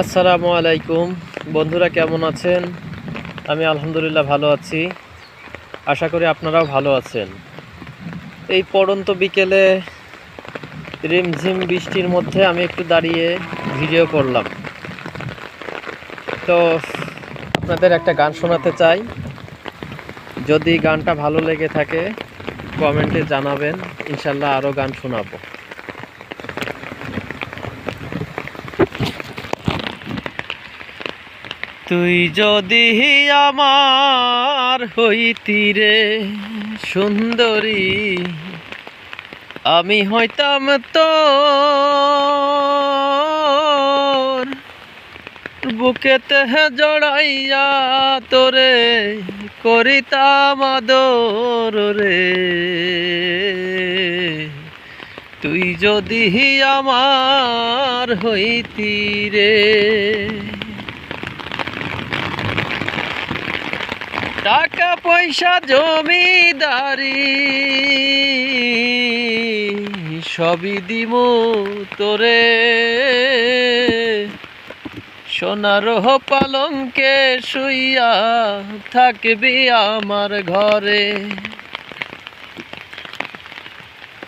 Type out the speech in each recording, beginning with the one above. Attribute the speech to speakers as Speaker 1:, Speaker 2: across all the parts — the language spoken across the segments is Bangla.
Speaker 1: আসসালামু আলাইকুম। বন্ধুরা কেমন আছেন? আমি আলহামদুলিল্লাহ ভালো আছি। আশা করি আপনারাও ভালো আছেন। এই পড়ন্ত বিকেলে রিমঝিম বৃষ্টির মধ্যে আমি একটু দাঁড়িয়ে ভিডিও করলাম। তো আপনাদের একটা গান শোনাতে চাই। যদি গানটা ভালো লেগে থাকে, কমেন্টে জানাবেন। ইনশাল্লাহ আরও গান শোনাবো। তুই যদি আমার হইতিরে সুন্দরী, আমি হইতাম তো বুকেতে জড়াইয়া তোরে করিতাম আদর রে। তুই যদি আমার হইতি রে টাকা পয়সা জমিদারি, সবই দিমু তোরে। সোনার পালঙ্কে শুইয়া থাকবি আমার ঘরে।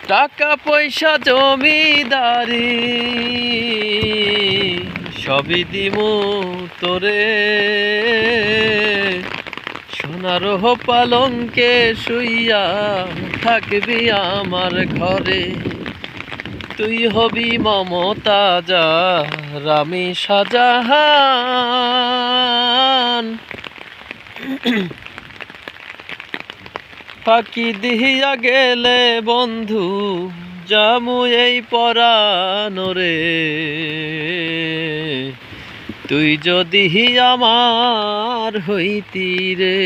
Speaker 1: টাকা পয়সা জমিদারি, সবই দিমু তোরে। সোনার পালঙ্কে শুইয়া থাকবি আমার ঘরে। তুই হবি মমতাজা রামি সাজাহান ফাঁকি দিহিয়া গেলে বন্ধু, জামু এই পরানরে তুই যদি আমার হইতি রে।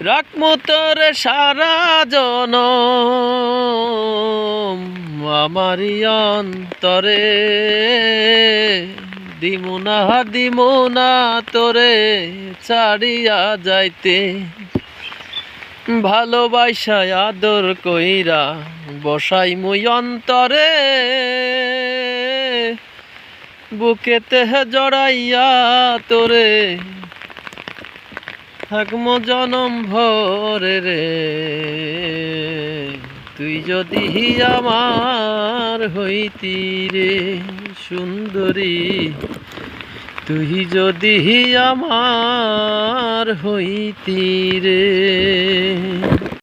Speaker 1: রাখমো তোর সারা জন আমারি অন্তরে। দিমুনা দিমুনা তোরে ছাড়িয়া যাইতে। ভালোবাসায় আদর কইরা বসাই মুই অন্তরে। বুকেতে জড়াইয়া তোরে। থাকম জনম ভরে রে। তুই যদি আমার হইতি রে, সুন্দরী। তুই যদি আমার হইতি রে।